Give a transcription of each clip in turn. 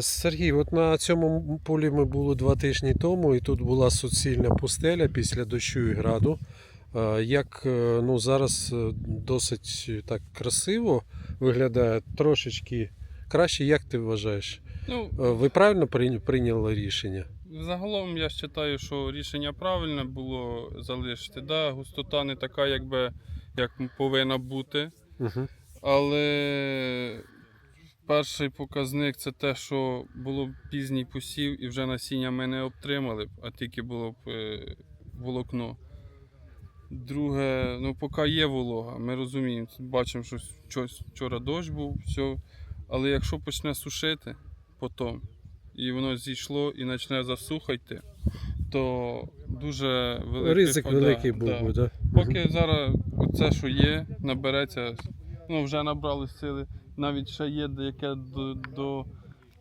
Сергій, от на цьому полі ми були два тижні тому, і тут була суцільна пустеля після дощу і граду. Е, Як е, ну, зараз е, досить так красиво виглядає, трошечки краще, як ти вважаєш? Ну, Ви правильно прийняли рішення? загалом я вважаю, що рішення правильне було залишити. Да, густота не така, якби, як повинна бути. Угу. Але перший показник це те, що було б пізній посів і вже насіння ми не обтримали б, а тільки було б е, волокно. Друге, ну поки є волога, ми розуміємо, бачимо, що щось- вчора дощ був, все. Але якщо почне сушити потім, і воно зійшло і почне засухати, то дуже великий Ризик да, великий був да. да? Поки зараз це, що є, набереться, ну вже набрали сили. Навіть ще є деяке до, до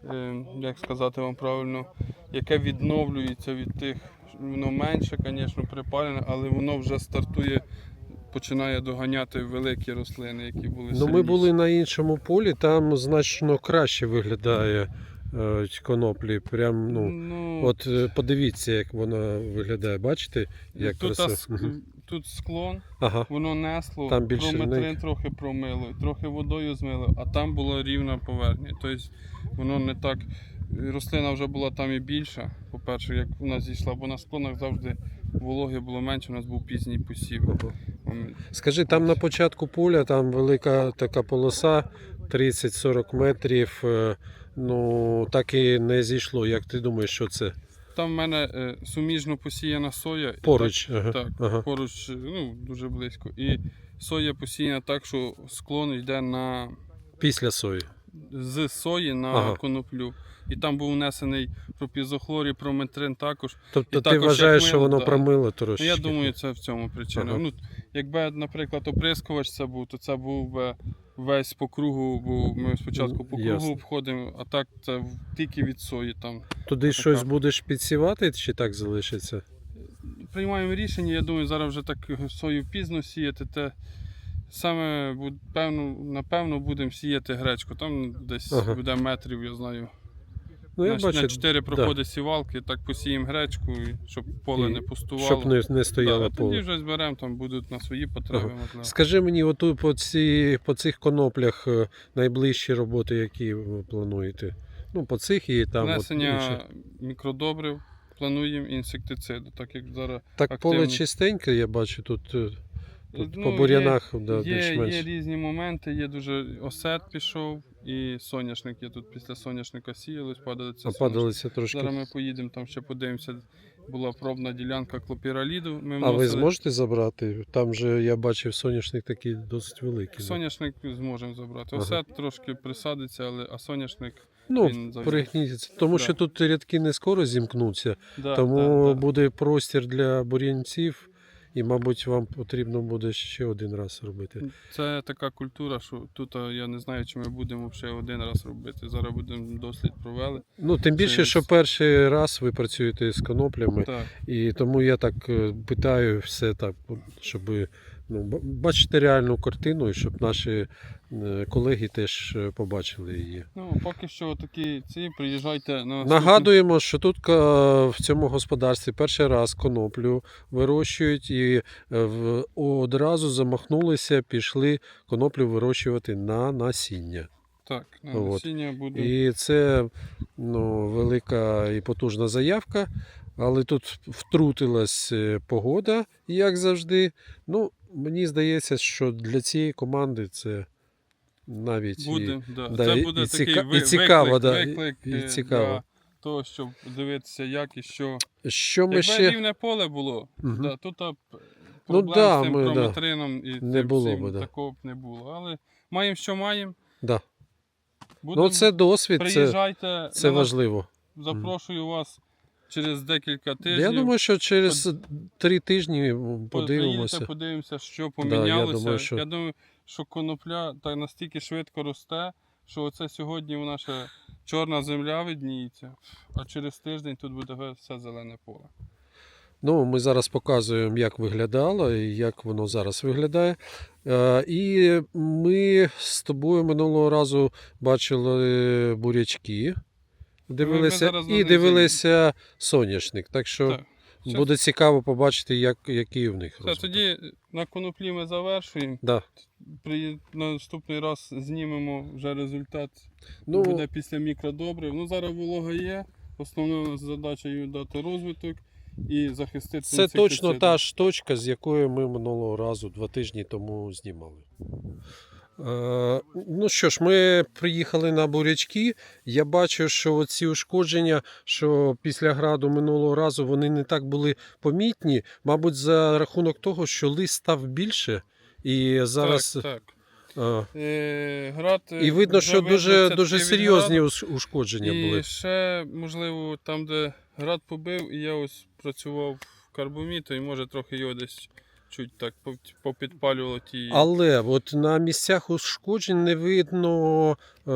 е, як сказати вам правильно, яке відновлюється від тих, воно менше, звісно, припалене, але воно вже стартує, починає доганяти великі рослини, які були Ну, ми були на іншому полі, там значно краще виглядає е, коноплі. Прям, ну, ну, от е, подивіться, як вона виглядає. Бачите, як тут, красиво? Тут склон, Ага. воно несло, Там прометрин трохи промило, трохи водою змило, а там була рівна поверхня. Тобто воно не так. Рослина вже була там і більша, по-перше, як вона зійшла, бо на склонах завжди вологи було менше, у нас був пізній посів. Ага. Скажи, там на початку поля там велика така полоса 30-40 метрів. е, Ну, так і не зійшло. Як ти думаєш, що це? Там в мене е, суміжно посіяна соя. Поруч. Ага. Так, так Ага. поруч, е, ну, дуже близько. І соя посіяна так, що склон йде на Після сої. з сої на Ага. коноплю. І там був внесений пропізохлор і прометрин також. Тобто І ти також, вважаєш, що воно да. промило Ну, трошки? я думаю, це в цьому причина. Ага. Ну, якби, наприклад, оприскувач це був, то це був би весь по кругу, бо ми спочатку по кругу Ясно. обходимо, а так це тільки від сої там. Туди така. щось будеш підсівати чи так залишиться? Приймаємо рішення, я думаю, зараз вже так сою пізно сіяти, те саме певно, напевно будемо сіяти гречку. Там десь Ага. буде метрів, я знаю. Ну, я на, бачу, на 4 проходи сівалки, так посіємо гречку, і щоб поле І не пустувало. щоб не, не стояло да, а тоді вже зберемо, там будуть на свої потреби. можливо. Скажи мені, отут по, ці, по цих коноплях е, найближчі роботи, які ви плануєте? Ну, по цих і там. Внесення мікродобрив, плануємо інсектициду, так як зараз Так поле чистеньке, я бачу тут е, по, Ну, по є- бур'янах да, є, більш-менш. є різні моменти, є дуже осет пішов і соняшник. Я тут після соняшника сіялись, падалиця. Опадалися трошки. Зараз ми поїдемо, там ще подивимося. Була пробна ділянка клопіраліду. Ми А ви зможете забрати? Там же я бачив соняшник такий досить великий. Соняшник зможемо забрати. Ага. Осет трошки присадиться, але а соняшник. Ну, він. Тому Да. що тут рядки не скоро зімкнуться, Да, тому да, да. буде простір для бур'янців, і, мабуть, вам потрібно буде ще один раз робити. Це така культура, що тут я не знаю, чи ми будемо ще один раз робити. Зараз будемо дослід провели. Ну, тим більше, Це- що перший раз ви працюєте з коноплями, Так. і тому я так е, питаю все так, щоб ну, бачити реальну картину, і щоб наші колеги теж е, побачили її. Ну, поки що такі ці, приїжджайте на Нагадуємо, що тут в цьому господарстві перший раз коноплю вирощують і е, одразу замахнулися, пішли коноплю вирощувати на насіння. Так, на От. буде. І це ну, велика і потужна заявка. Але тут втрутилась е, погода, як завжди. Ну, мені здається, що для цієї команди це навіть і- да. да, це і- буде і такий ціка- і цікаво, виклик, да, і- виклик і е, цікаво. для того, щоб дивитися, як і що. що ми Якби ще рівне поле було, Мгм. да, тут а, п- Ну да, з тим ми, да. прометрином і Не було всім би, да. такого б не було. Але маємо, що маємо. да. Ну, це досвід, приїжджайте. це на важливо. Запрошую вас через декілька тижнів. Я думаю, що через три тижні По- подивимося. Подивимося, що я помінялося. думаю, що- Я думаю, що конопля так настільки швидко росте, що оце сьогодні вона ще чорна земля видніється, а через тиждень тут буде все зелене поле. Ну, ми зараз показуємо, як виглядало і як воно зараз виглядає. Е, І ми з тобою минулого разу бачили бурячки. дивилися і дивилися соняшник. Так що Так. Все. буде цікаво побачити, як, який в них Все, тоді на коноплі ми завершуємо. Да. При наступний раз знімемо вже результат. Ну, Буде після мікродобрив. Ну зараз волога є. Основна задача їй дати розвиток і захистити. Це точно та ж точка, з якої ми минулого разу два тижні тому знімали. Е, ну що ж, ми приїхали на бурячки. Я бачу, що ці ушкодження, що після граду минулого разу вони не так були помітні. Мабуть, за рахунок того, що лист став більше, і зараз. Так, так. е, Е, град, і видно, що дуже, дуже серйозні граду. уш- ушкодження І були. ще, можливо, там, де град побив, і я ось працював в карбомі, то і може трохи його десь чуть так попідпалювало ті. Але от на місцях ушкоджень не видно е,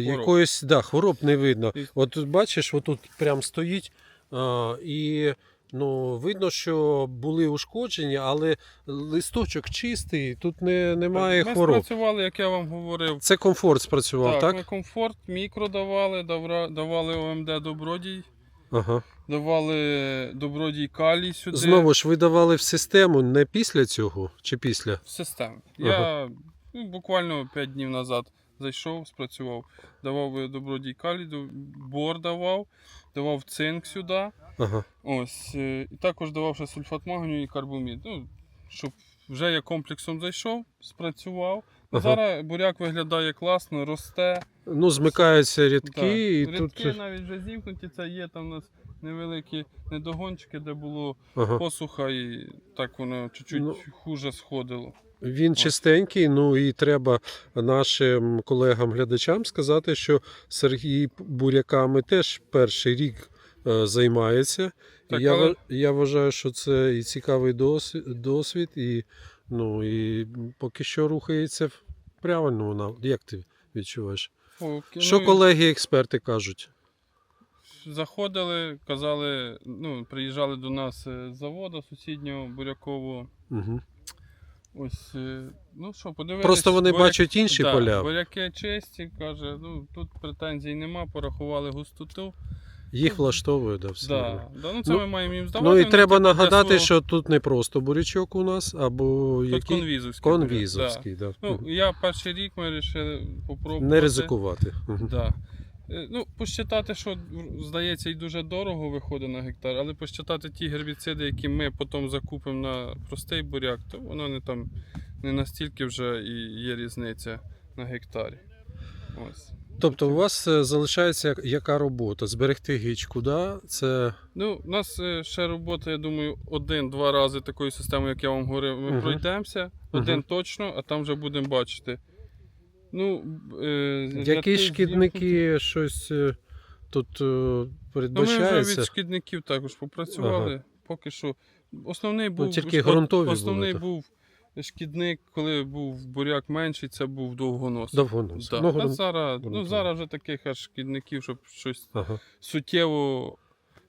якоїсь да, хвороб не видно. От бачиш, отут прям стоїть е, і ну, видно, що були ушкодження, але листочок чистий, тут не, немає Ми хвороб. спрацювали, як я вам говорив. Це комфорт спрацював, так? так, комфорт, мікро давали, давали ОМД добродій, Ага. давали добродій калій сюди. Знову ж ви давали в систему не після цього чи після? в систему. Ага. Я ну, буквально 5 днів назад зайшов, спрацював. Давав добродій калій, бор давав, давав цинк сюди. Ага. Ось. е, І також давав ще сульфат магнію і карбомід. Ну, щоб вже я комплексом зайшов, спрацював. Ага. Зараз буряк виглядає класно, росте. Ну, змикаються рядки, Так. і Рядки тут. навіть вже зімкнуті, це є там у нас невеликі недогончики, де було Ага. посуха, і так воно чуть-чуть Ну, хуже сходило. Він чистенький, ну і треба нашим колегам-глядачам сказати, що Сергій буряками теж перший рік е, займається. Так, я, але- я вважаю, що це і цікавий досвід, досвід і, ну, і поки що рухається в правильному напрямку. Як ти відчуваєш? Поки- Що ну, колеги-експерти кажуть? Заходили, казали, ну, приїжджали до нас е, з заводу сусіднього бурякового. Угу. Ось, е, ну що, подивилися. Просто вони бачать інші поля. Буряки чисті, каже, ну тут претензій нема, порахували густоту. Їх влаштовує, да, все. Да, нормально. да, ну це Ну, ми маємо їм здавати. Ну і вони, треба типу, для нагадати, свого- що тут не просто бурячок у нас, або тут який конвізовський. буряк, конвізовський. Да. Да. Ну, я перший рік ми вирішили попробувати. Не ризикувати. Мгм. Да. Е, Ну, посчитати, що здається, і дуже дорого виходить на гектар, але посчитати ті гербіциди, які ми потім закупимо на простий буряк, то воно не там не настільки вже і є різниця на гектарі. Ось. Тобто у вас е, залишається яка робота? Зберегти гічку, да? Це Ну, у нас е, ще робота, я думаю, один-два рази такою системою, як я вам говорив, ми Мгм. пройдемося. Один Мгм. точно, а там вже будемо бачити. Ну, е, які шкідники щось е, тут е, Ну, ми вже від шкідників також попрацювали. Поки що. Основний був, Ну, тільки ґрунтові основний були, був шкідник, коли був буряк менший, це був довгонос. Довгонос. Да. Ну, а зараз, ну, зараз вже таких аж шкідників, щоб щось Ага. суттєво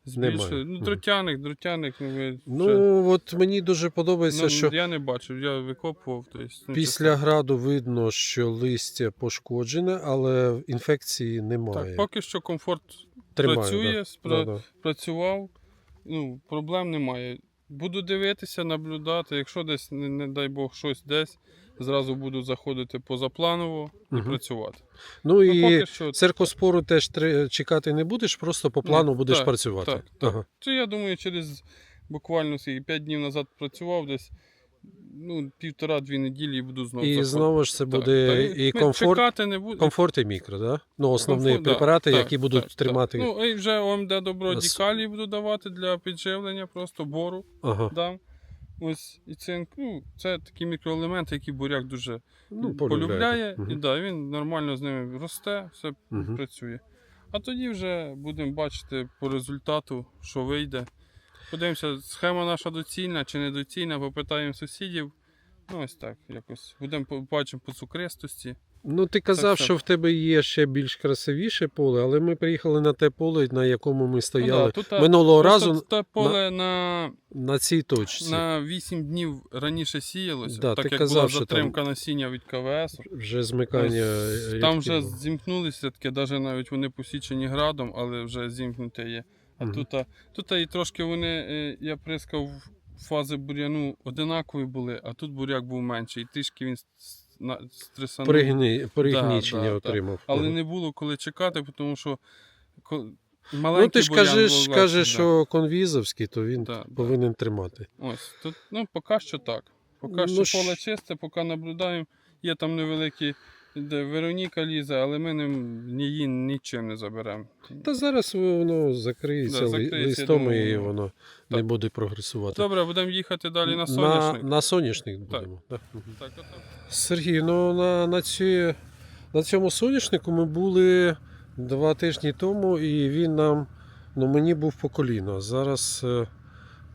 збільшили. Немає. Ну, дротяник, дротяник, ну, ви вже- Ну от мені дуже подобається, ну, що я не бачив, я викопував. Тобто, ну, після граду видно, що листя пошкоджене, але інфекції немає. Так, поки що комфорт Тримає, працює, да. спра- Да, да. працював, ну, проблем немає. Буду дивитися, наблюдати. Якщо десь, не, не дай Бог, щось десь, зразу буду заходити позапланово і Мгм. працювати. Ну Ну, і поки що, циркоспору теж тре- чекати не будеш, просто по плану Ні, будеш так, працювати. так, Ага. це я думаю, через буквально скільки, 5 днів назад працював десь. Ну, півтора-дві неділі і буду знову І заходити. знову ж це буде так, і комфорт, не буде. комфорт і мікро, да? Ну, основні Комфорт, да, препарати, так, які будуть так, тримати. Так. Ну, і вже ОМД доброді С- калій буду давати для підживлення, просто бору Ага. дам. Ось і цинк. Ну, це такі мікроелементи, які буряк дуже Ну, полюбляє. Мгм. І да, він нормально з ними росте, все Мгм. працює. А тоді вже будемо бачити по результату, що вийде. Подивимося, схема наша доцільна чи недоцільна, попитаємо сусідів. Ну, ось так, якось. Будемо побачимо по цукристості. Ну, ти казав, все. що в тебе є ще більш красивіше поле, але ми приїхали на те поле, на якому ми стояли Ну, да, тут, минулого разу Те поле на, на цій точці. на 8 днів раніше сіялося, Да, так ти як казав, була що там- затримка насіння від КВС. Вже змикання. Ось рядків Там вже зімкнулися таке, навіть навіть вони посічені градом, але вже зімкнуте є. А тут, тут і трошки вони, е, я прискав, фази бур'яну одинакові були, а тут буряк був менший. І трішки він стресанув. Пригні... Пригнічення да, да. отримав. Але Ага. не було коли чекати, тому що ко- Ну ти ж кажеш, був легший, кажеш, да. що конвізовський, то він Да, да. повинен тримати. Ось, тут, ну, поки що так. Поки Ну, що поле чисте, поки наблюдаємо. Є там невеликі, Вероніка лізе, але ми ні її нічим не заберемо. Та зараз воно закриється, Да, закриється, листом думаю, і воно- воно не буде прогресувати. Добре, будемо їхати далі на на, соняшник. на соняшник будемо. Так. Мгм. Так, от, Сергій, ну на, на, ці, на цьому соняшнику ми були два тижні тому, і він нам, ну мені був по коліно. Зараз е,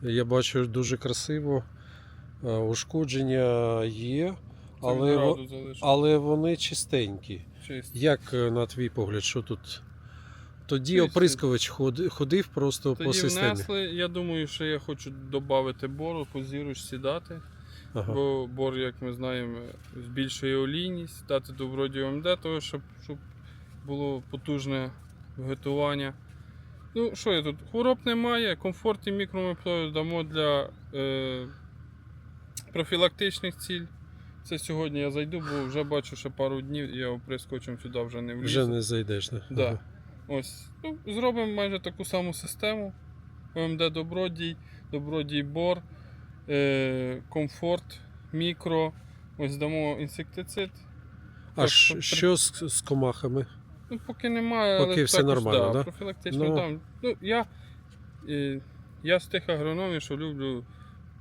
я бачу дуже красиво. е, Ушкодження є, але, во- але вони чистенькі. Чисто. Як е, на твій погляд, що тут? Тоді Чисто. оприскувач ходи- ходив просто по Тоді системі. внесли, я думаю, що я хочу додати бору, по зірочці дати. Ага. Бо бор, як ми знаємо, збільшує олійність, дати добродію МД, того, щоб, щоб було потужне виготування. Ну, що я тут? Хвороб немає, комфорт і мікромеплою дамо для е, профілактичних ціль. Це сьогодні я зайду, бо вже бачу, що пару днів я оприскочем сюди вже не влізу. Вже не зайдеш. Не? Да. Ага. Ось. Ну, зробимо майже таку саму систему. ОМД Добродій, Добродій Бор, е, комфорт, мікро. Ось дамо інсектицид. А Так, що, при- що з, з комахами? Ну, поки немає, Поки але все також, нормально, да, да? профілактично Ну. дам. Ну, я, е, я з тих агрономів, що люблю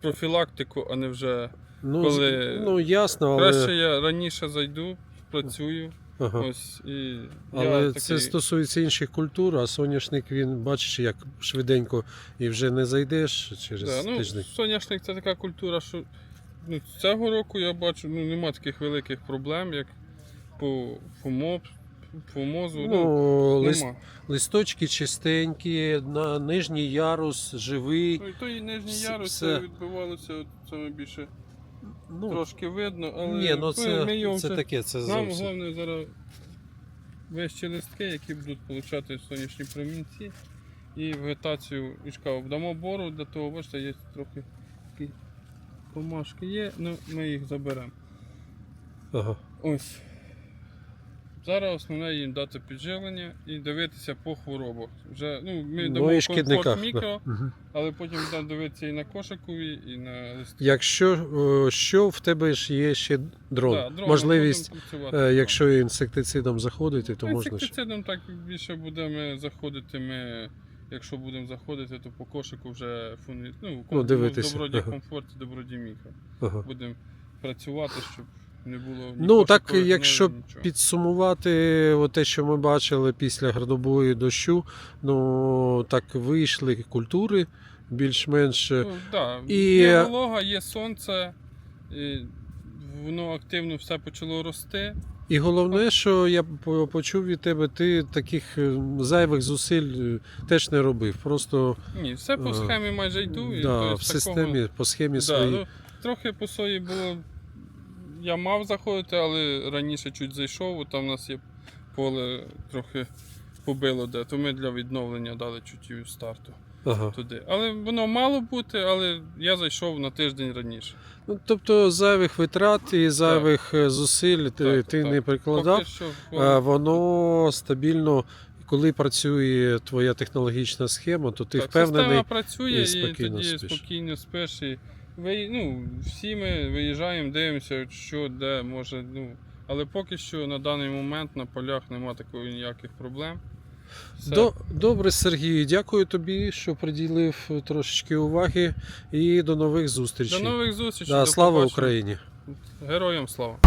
профілактику, а не вже. Ну, Коли- ну ясно, але, Краще я раніше зайду, працюю. ага. Ось, і але я це такий... стосується інших культур, а соняшник він бачиш, як швиденько і вже не зайдеш через Да, ну, тиждень. соняшник це така культура, що ну, цього року я бачу, ну, нема таких великих проблем, як по, по, моб. Ну, Ну, лист, листочки чистенькі, на нижній ярус живий. Ну, і той нижній ярус все. відбувалося, от, саме більше Ну, трошки видно, але ні, ну це, ми це таке, це нам зовсім. головне зараз вищі листки, які будуть отримати сонячні промінці і вегетацію ішка. Дамо бору, для того, бачите, є трохи такі помашки є, ну ми їх заберемо. Ага. Ось. Зараз основне їм дати підживлення і дивитися по хворобах. Вже, ну, ми Ну дамо комфорт мікро, Да. Але потім будемо дивитися і на кошикові, і на листки. Якщо е, що в тебе ж є ще дрон, Да, дроном можливість, е, якщо інсектицидом заходити, то можна. Інсектицидом так більше будемо заходити. Ми, якщо будемо заходити, то по кошику вже фуни, ну, Ну, дивитися, доброді ага. комфорт і доброді мікро. Ага. Будемо працювати, щоб не було Ну так, кошикових, якщо нічого. підсумувати те, що ми бачили після градобою дощу, ну так вийшли культури більш-менш. е, Ну, да. І- Є волога, є сонце, і воно активно все почало рости. І головне, що я по- почув від тебе, ти таких е, зайвих зусиль е, теж не робив. Просто Ні, все по схемі майже йду. і, да, тобто, в такого- системі, по схемі Да, своїй. ну, трохи по сої було. Я мав заходити, але раніше чуть зайшов, бо там у нас є поле трохи побило де, то ми для відновлення дали чуть і старту Ага. туди. Але воно мало бути, але я зайшов на тиждень раніше. Ну, тобто зайвих витрат і зайвих е, зусиль ти, Так, ти так. не прикладав. Поки що А воно стабільно, коли працює твоя технологічна схема, то ти так, впевнений. система працює і і, спокійно тоді спиш. спокійно спиш. І ви, ну, всі ми виїжджаємо, дивимося, що де може. Ну, але поки що на даний момент на полях немає такої ніяких проблем. Все. До, добре, Сергій, дякую тобі, що приділив трошечки уваги і до нових До зустрічей. нових зустрічей. Да, до слава побачення. Україні! Героям слава!